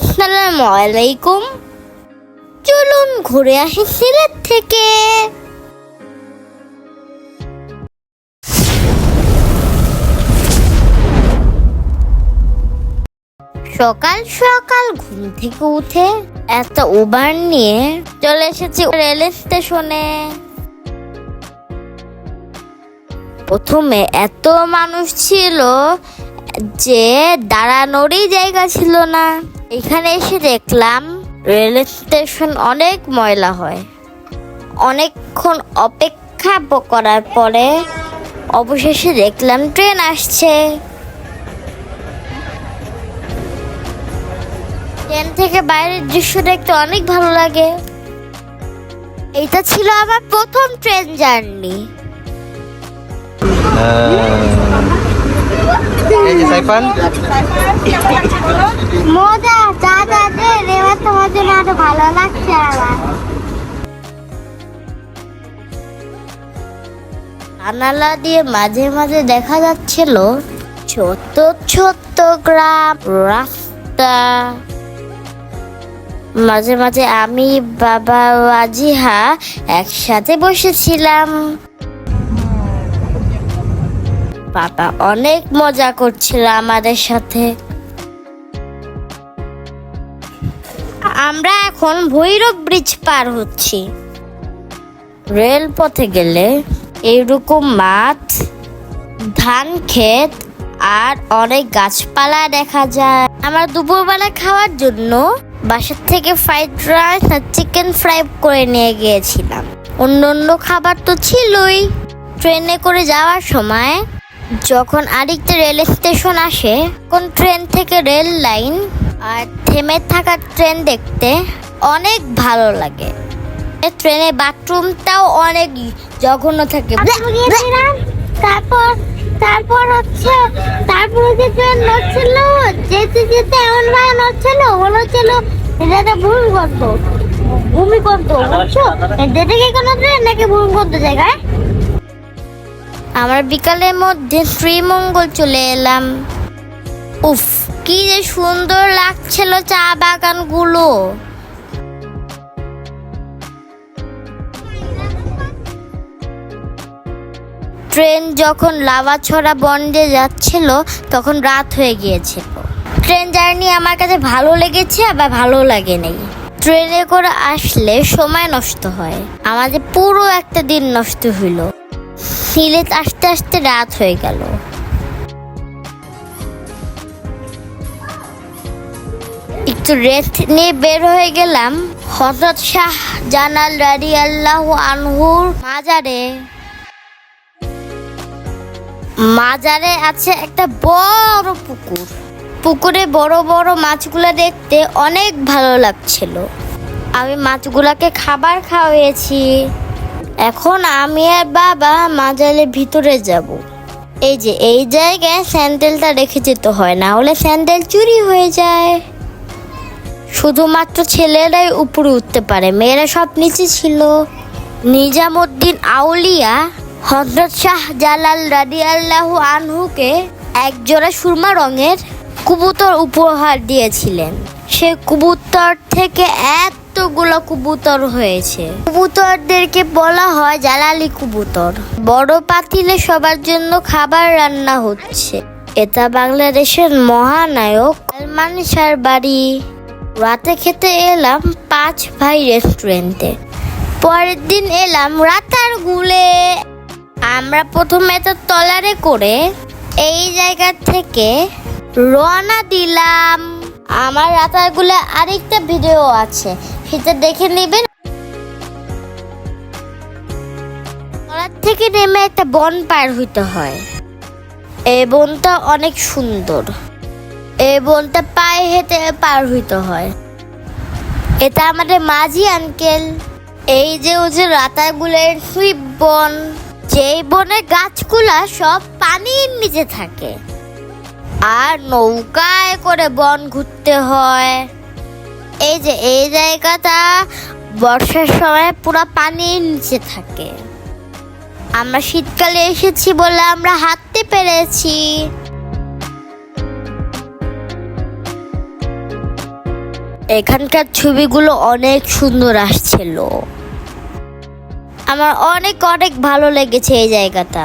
আসসালামু আলাইকুম চলুন ঘুরে আসি সিলেট থেকে। সকাল সকাল ঘুম থেকে উঠে একটা উবার নিয়ে চলে এসেছি রেল স্টেশনে। প্রথমে এত মানুষ ছিল যে দাঁড়ানোরই জায়গা ছিল না। এখানে এসে দেখলাম, রেল স্টেশন অনেক ময়লা হয়। অনেকক্ষণ অপেক্ষা করার পরে অবশেষে দেখলাম ট্রেন আসছে। ট্রেন থেকে বাইরের দৃশ্য দেখতে অনেক ভালো লাগে। এটা ছিল আমার প্রথম ট্রেন জার্নি। এই যে সাইফান। মজা এবার তোমার জন্য আরও ভালো লাগছে আমার দিয়ে মাঝে মাঝে দেখা যাচ্ছিল ছোট্ট ছোট্ট গ্রাম, রাস্তা। মাঝে মাঝে আমি, বাবা ওয়াজিহা একসাথে বসেছিলাম। বাবা অনেক মজা করছিল আমাদের সাথে। আমরা এখন ভৈরব ব্রিজ পার হচ্ছি। রেলপথে গেলে এইরকম মাঠ, ধান ক্ষেত আর অনেক গাছপালা দেখা যায়। আমরা দুপুরবেলা খাওয়ার জন্য বাসার থেকে ফ্রাইড রাইস আর চিকেন ফ্রাই করে নিয়ে গিয়েছিলাম। অন্য অন্য খাবার তো ছিলই। ট্রেনে করে যাওয়ার সময় যখন আরেকটা রেল স্টেশন আসে কোন ট্রেন থেকে রেল লাইন আর থেমে থাকা ট্রেন দেখতে অনেক ভালো লাগে। এই ট্রেনের বাথরুমটাও অনেক জঘন্য থাকে। তারপর তারপর হচ্ছে তারপর যে ট্রেন নড়ছিল যেতে যেতে এমন ভাবে নড়ছিল মনে হচ্ছিল এটা একটা ভূমিকম্প ভূমিকম্প বুঝছ যেতে কি কোনো ট্রেন নাকি ভূমিকম্প জায়গায়? আমার বিকালের মধ্যে শ্রীমঙ্গল চলে এলাম। উফ, কি যে সুন্দর লাগছিল চা বাগানগুলো। ট্রেন যখন লাভাছড়া বন্ডে যাচ্ছিল, তখন রাত হয়ে গিয়েছিল। ট্রেন জার্নি আমার কাছে ভালো লেগেছে, আবার ভালো লাগে নাই ট্রেনে করে আসলে সময় নষ্ট হয়। আমাদের পুরো একটা দিন নষ্ট হইল। সিলেট আসতে আসতে রাত হয়ে গেল। একটু রেস্ট নিয়ে বের হয়ে গেলাম। হজরত শাহ জানাল রাডি আল্লাহ আনহুর মাজারে। মাজারে আছে একটা বড় পুকুর। পুকুরে বড় বড় মাছগুলো দেখতে অনেক ভালো লাগছিল। আমি মাছগুলাকে খাবার খাওয়িয়েছি এখন আমি আর বাবা মাজারের ভিতরে যাব। এই যে, এই জায়গায় স্যান্ডেলটা রেখে যেতে হয়, না হলে স্যান্ডেল চুরি হয়ে যায়। শুধুমাত্র ছেলেরাই উপরে উঠতে পারে, মেয়েরা সব নিচে ছিল। নিজামুদ্দিন আউলিয়া, হজরত শাহ জালাল রাদিয়াল্লাহু আনহুকে এক জোড়া সুরমা রঙের কবুতর উপহার দিয়েছিলেন। সে কবুতর থেকে এতগুলো কবুতর হয়েছে? কবুতরদেরকে বলা হয় জালালি কবুতর। বড় পাতিলে সবার জন্য খাবার রান্না হচ্ছে। এটা বাংলাদেশের মহানায়ক সালমান বাড়ি। রাতে খেতে এলাম পাঁচ ভাই রেস্টুরেন্টে। পরের দিন এলাম রাতার গুলে। আমরা প্রথমে তো তলারে করে এই জায়গা থেকে রওনা দিলাম। আমার রাতারগুলো আরেকটা ভিডিও আছে। সেটা দেখে নেবেন। তলার থেকে নেমে একটা বন পার হইতে হয়। এই বনটা অনেক সুন্দর। এই বনটা পায়ে হেঁটে পার হইতে হয়। এটা আমাদের মাঝি আঙ্কেল এই যে ও যে রাতাগুলের সুইপ বন, যেই বনের গাছগুলা সব পানির নিচে থাকে। আর নৌকায় করে বন ঘুরতে হয়। এই যে, এই জায়গাটা বর্ষার সময় পুরো পানির নিচে থাকে। আমরা শীতকালে এসেছি বলে আমরা হাঁটতে পেরেছি। এখানকার ছবিগুলো অনেক সুন্দর আসছিল। আমার অনেক অনেক ভালো লেগেছে এই জায়গাটা।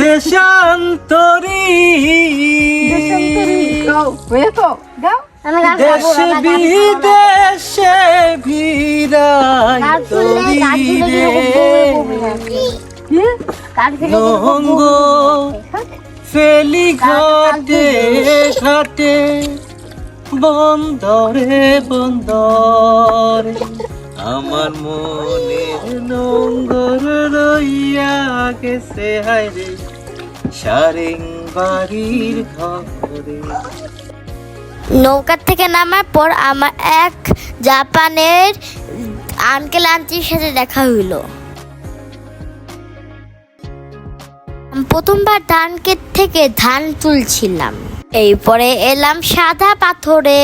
দেশান্তরী দেশে বিদেশে ভিড়াই তরি রে নঙ্গ ফেলি ঘাটে ঘাটে বন্দরে বন্দরে। আমার মনে নোংর রইয়া গেছে হায়রে সারেং বাড়ির ঘরে। নৌকার থেকে নামার পর আমার এক জাপানের আঙ্কেল আন্টির সাথে দেখা হইল। প্রথমবার ধান থেকে ধান তুলছিলাম। এরপরে এলাম সাদা পাথরে।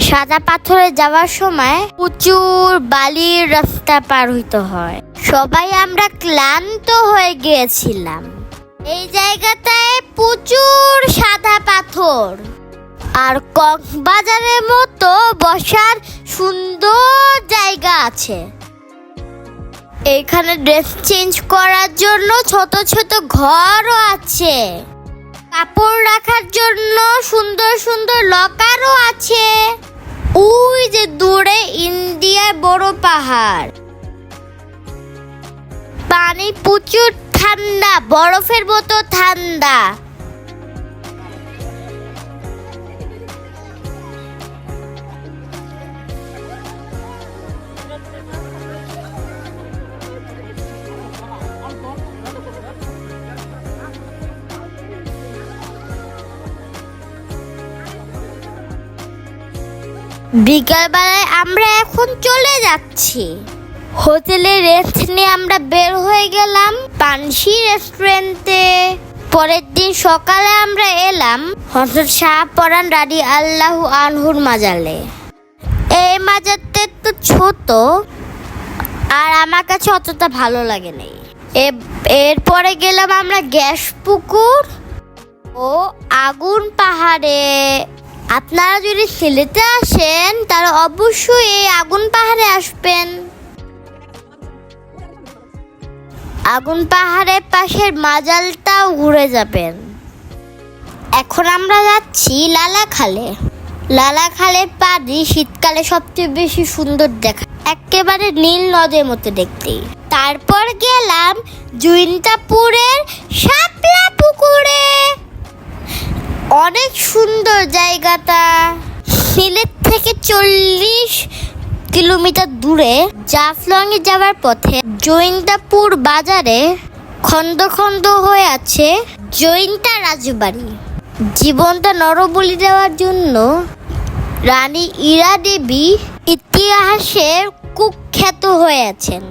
সাদা পাথরে যাওয়ার সময় প্রচুর বালির রাস্তা পার হইতে হয়। সবাই আমরা ক্লান্ত হয়ে গিয়েছিলাম। এই জায়গাটায় প্রচুর সাদা পাথর। আর কক্সবাজারের মতো বসার সুন্দর জায়গা আছে। এখানে ড্রেস চেঞ্জ করার জন্য ছোট ছোট ঘরও আছে। কাপড় রাখার জন্য সুন্দর সুন্দর লকারও আছে। ওই যে দূরে ইন্ডিয়ায় বড় পাহাড়। পানি প্রচুর ঠান্ডা, বরফের মতো ঠান্ডা। বিকালবেলায় আমরা এখন চলে যাচ্ছি। হোটেলে রেস্ট নিয়ে আমরা বের হয়ে গেলাম পানসি রেস্টুরেন্টে পরের দিন সকালে আমরা এলাম হজরত শাহ পরান রাডি আল্লাহ আনহুর মাজালে এই মাজারটা একটু ছোট আর আমার কাছে অতটা ভালো লাগে নাই। এরপরে গেলাম আমরা গ্যাস পুকুর ও আগুন পাহাড়ে। আপনারা যদি সিলেটে আসেন, তাহলে অবশ্যই এই আগুন পাহাড়ে আসবেন। আগুন পাহাড়ের পাশের মাজালটাও ঘুরে যাবেন। এখন আমরা যাচ্ছি লালাখালে। লালাখালের পানি শীতকালে সবচেয়ে বেশি সুন্দর দেখা। একেবারে নীল নদের মতো দেখতে। তারপর গেলাম জুইন্তাপুরের শাপলা পুকুরে। অনেক সুন্দর জায়গাটা। সিলেট থেকে চল্লিশ কিলোমিটার দূরে জাফলং এ যাওয়ার পথে জৈন্তাপুর বাজারে খন্দ খন্দ হয়ে আছে জৈন্তা রাজবাড়ি। জীবনটা নরবলি দেওয়ার জন্য রানী ইরা দেবী ইতিহাসে কুখ্যাত হয়ে আছেন।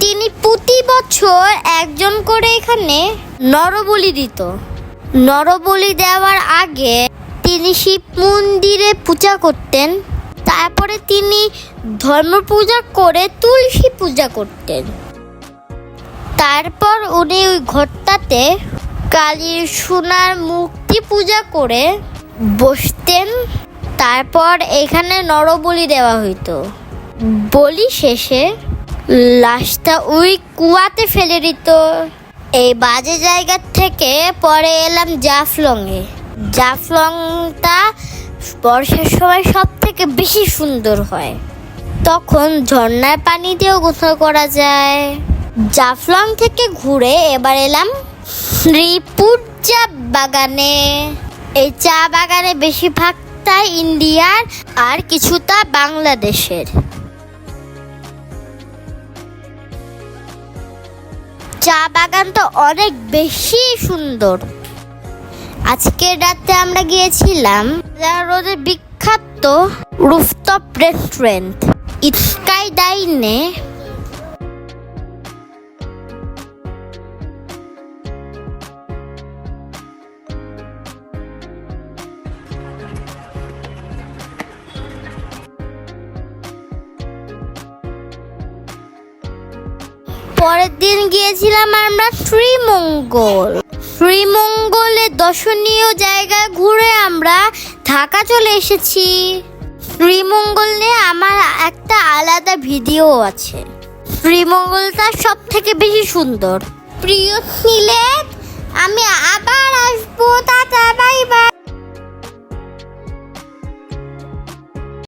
তিনি প্রতি বছর একজন করে এখানে নরবলি দিত। নরবলি দেওয়ার আগে তিনি শিব মন্দিরে পূজা করতেন। তারপরে তিনি ধর্ম পূজা করে তুলসী পূজা করতেন। তারপর উনি ওই ঘরটাতে কালীর সোনার মূর্তি পূজা করে বসতেন। তারপর এখানে নরবলি দেওয়া হইতো। বলি শেষে লাশটা ওই কুয়াতে ফেলে দিত। এই বাজে জায়গা থেকে পরে এলাম জাফলংয়ে। জাফলংটা বর্ষার সময় সব থেকে বেশি সুন্দর হয়। তখন ঝর্ণার পানি দিয়েও গোসল করা যায়। জাফলং থেকে ঘুরে এবার এলাম শ্রীপুর চা বাগানে। এই চা বাগানে বেশিরভাগটা ইন্ডিয়ার আর কিছুটা বাংলাদেশের। চা বাগান তো অনেক বেশি সুন্দর। আজকের রাতে আমরা গিয়েছিলাম রোডের বিখ্যাত রুফটপ রেস্টুরেন্ট স্কাই ডাইনে পরের দিন গিয়েছিলাম আমরা শ্রীমঙ্গল। শ্রীমঙ্গলে দর্শনীয় জায়গায় ঘুরে আমরা ঢাকা চলে এসেছি। শ্রীমঙ্গল নিয়ে আমার একটা আলাদা ভিডিও আছে। শ্রীমঙ্গলটা সব থেকে বেশি সুন্দর। প্রিয় সিলেট আমি আবার আসব টাটা বাই বাই।